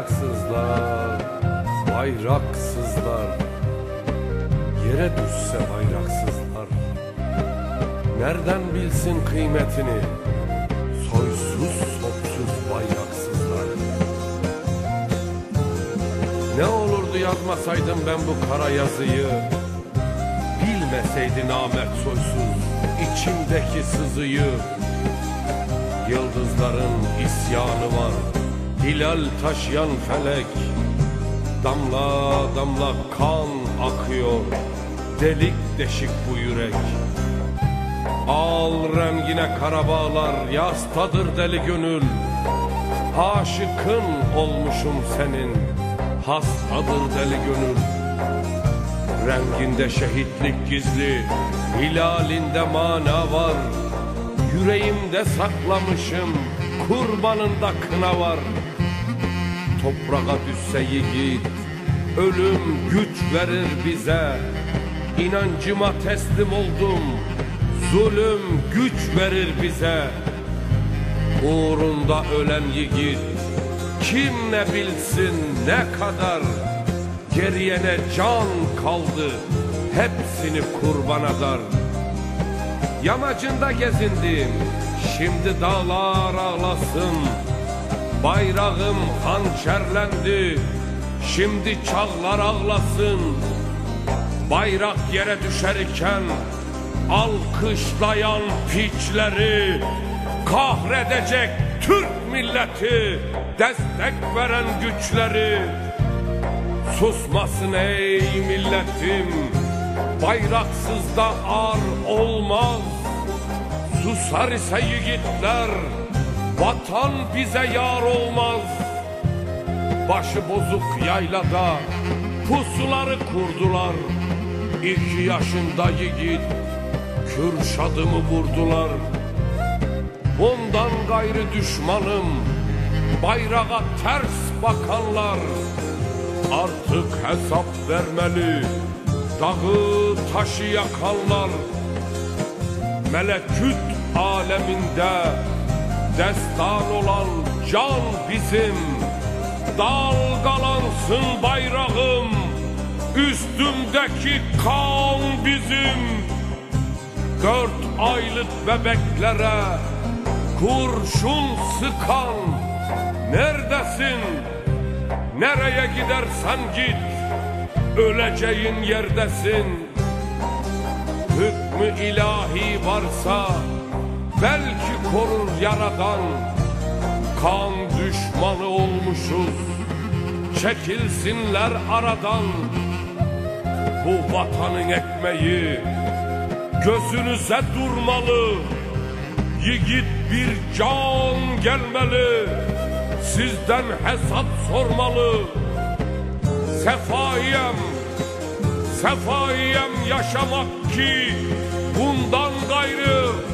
bayraksızlar Yere düşse bayraksızlar. Nereden bilsin kıymetini? Soysuz sopsuz bayraksızlar. Ne olurdu yazmasaydım ben bu kara yazıyı? Bilmeseydi namert soysuz içimdeki sızıyı. Yıldızların isyanı var Hilal taşıyan felek Damla damla kan akıyor Delik deşik bu yürek. Al rengine karabağlar Yastadır deli gönül. Aşıkın olmuşum senin Hastadır deli gönül. Renginde şehitlik gizli Hilalinde mana var. Yüreğimde saklamışım Kurbanında kına var Toprağa düşse yiğit Ölüm güç verir bize. İnancıma teslim oldum Zulüm güç verir bize. Uğrunda ölen yiğit Kim ne bilsin ne kadar? Geriye ne can kaldı Hepsini kurban eder Yamacında gezindim Şimdi dağlar ağlasın Bayrağım hançerlendi Şimdi çağlar ağlasın. Bayrak yere düşerken Alkışlayan piçleri Kahredecek Türk milleti Destek veren güçleri. Susmasın ey milletim Bayraksız da ar olmaz. Susar ise yiğitler Vatan bize yar olmaz. Başı bozuk yaylada Pusuları kurdular. İki yaşında yiğit Kürşadımı vurdular. Ondan gayrı düşmanım Bayrağa ters bakanlar. Artık hesap vermeli Dağı taşı yakanlar. Meleküt aleminde Destan olan can bizim. Dalgalansın bayrağım. Üstümdeki kan bizim. Dört aylık bebeklere Kurşun sıkan Neredesin? Nereye gidersen git Öleceğin yerdesin. Hükmü ilahi varsa Belki korur yaradan. Kan düşmanı olmuşuz. Çekilsinler aradan. Bu vatanın ekmeği Gözünüze durmalı. Yiğit bir can gelmeli. Sizden hesap sormalı. Sefaiyem Sefaiyem yaşamak ki Bundan gayrı